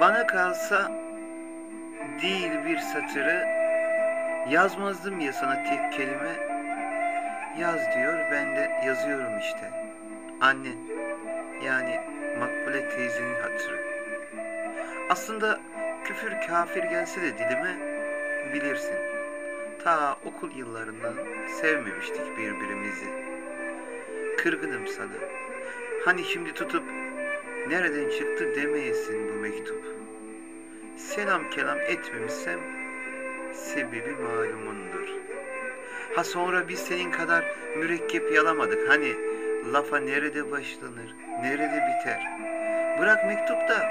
Bana kalsa değil bir satırı yazmazdım ya sana tek kelime. Yaz diyor ben de yazıyorum işte. Annen yani Makbule teyzenin hatırı. Aslında küfür kafir gelse de dilime bilirsin. Ta okul yıllarından sevmemiştik birbirimizi. Kırgınım sana. Hani şimdi tutup nereden çıktı demeyesin bu mektup. Selam kelam etmemişsem sebebi malumundur. Ha sonra biz senin kadar mürekkep yalamadık. Hani lafa nerede başlanır, nerede biter. Bırak mektupta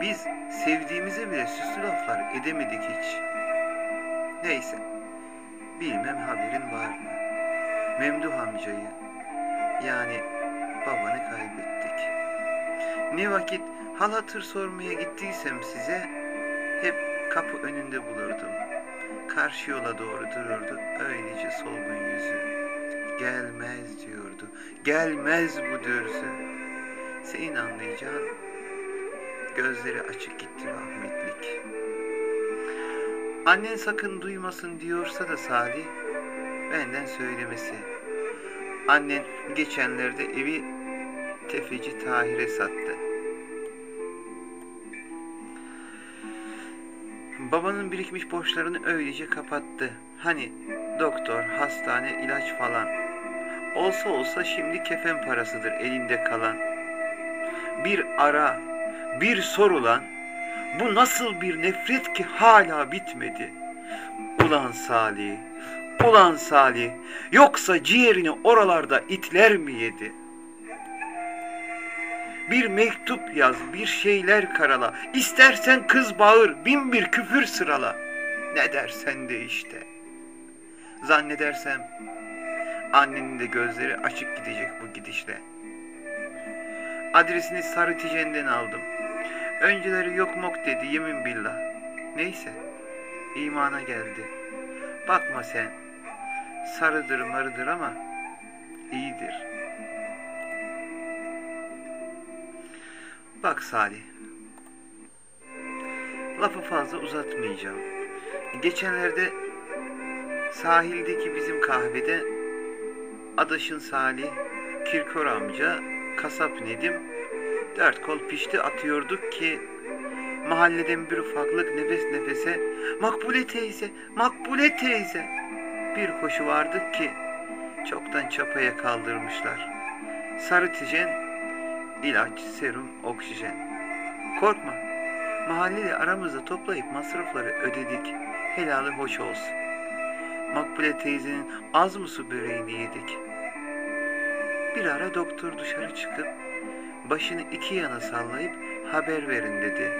biz sevdiğimize bile süslü laflar edemedik hiç. Neyse, bilmem haberin var mı? Memduh amcayı, yani babanı kaybettik. Ne vakit hal hatır sormaya gittiysem size, hep kapı önünde bulurdum. Karşı yola doğru dururdu öylece solgun yüzü. Gelmez diyordu, gelmez bu dürzü. Senin anlayacağın gözleri açık gitti rahmetlik. Annen sakın duymasın diyorsa da Salih, benden söylemesi. Annen geçenlerde evi tefeci Tahir'e sattı. Babanın birikmiş borçlarını öylece kapattı. Hani doktor, hastane, ilaç falan. Olsa olsa şimdi kefen parasıdır elinde kalan. Bir ara, bir sorulan, bu nasıl bir nefret ki hala bitmedi. Ulan Salih, ulan Salih, yoksa ciğerini oralarda itler mi yedi? Bir mektup yaz, bir şeyler karala, istersen kız bağır, bin bir küfür sırala. Ne dersen de işte. Zannedersem annenin de gözleri açık gidecek bu gidişle. Adresini Sarı Ticen'den aldım. Önceleri yok mok dedi yemin billah. Neyse imana geldi. Bakma sen sarıdır marıdır ama iyidir. Bak Salih. Lafı fazla uzatmayacağım. Geçenlerde sahildeki bizim kahvede Adaşın Salih, Kirkor amca, kasap Nedim dört kol pişti atıyorduk ki mahalleden bir ufaklık nefes nefese Makbule teyze, Makbule teyze bir koşu vardık ki çoktan çapaya kaldırmışlar. Sarı tijen, ilaç, serum, oksijen. Korkma, mahalleli aramızda toplayıp masrafları ödedik. Helalı hoş olsun. Makbule teyzenin az mı böreğini yedik. Bir ara doktor dışarı çıkıp başını iki yana sallayıp haber verin dedi.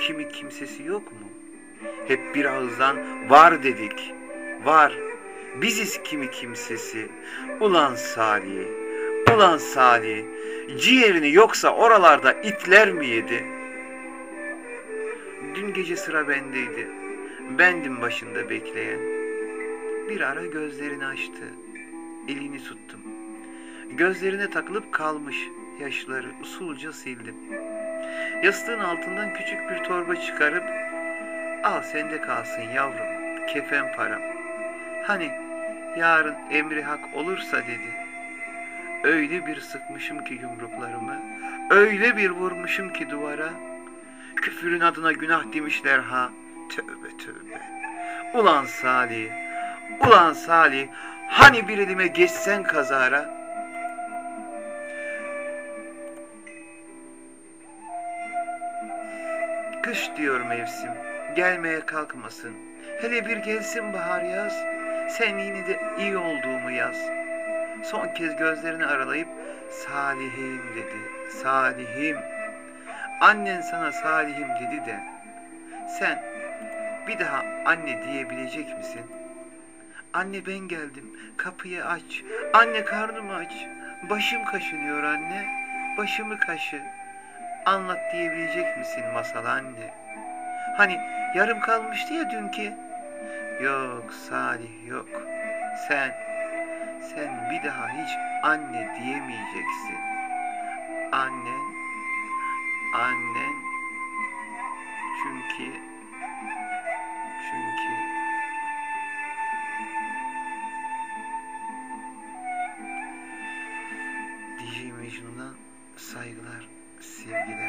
Kimi kimsesi yok mu? Hep bir ağızdan var dedik. Var. Biziz kimi kimsesi. Ulan Salih. Ulan Salih. Ciğerini yoksa oralarda itler mi yedi? Dün gece sıra bendeydi. Bendim başında bekleyen. Bir ara gözlerini açtı. Elini tuttum. Gözlerine takılıp kalmış yaşları usulca sildim. Yastığın altından küçük bir torba çıkarıp al sende kalsın yavrum kefen param. Hani yarın emri hak olursa dedi. Öyle bir sıkmışım ki yumruklarımı, öyle bir vurmuşum ki duvara. Küfürün adına günah demişler ha. Tövbe tövbe. Ulan Salih, ulan Salih, hani bir elime geçsen kazara, Kış diyor mevsim, gelmeye kalkmasın. Hele bir gelsin bahar yaz, sen yine de iyi olduğumu yaz. Son kez gözlerini aralayıp Salihim dedi, Salihim. Annen sana Salihim dedi de, sen bir daha anne diyebilecek misin? Anne ben geldim, kapıyı aç. Anne karnımı aç. Başım kaşınıyor anne, başımı kaşı anlat diyebilecek misin masal anne? Hani yarım kalmıştı ya dünkü. Yok Salih yok. Sen, sen bir daha hiç anne diyemeyeceksin. Annen, annen çünkü çünkü DJ Mecnun'a saygılar, sevgiler.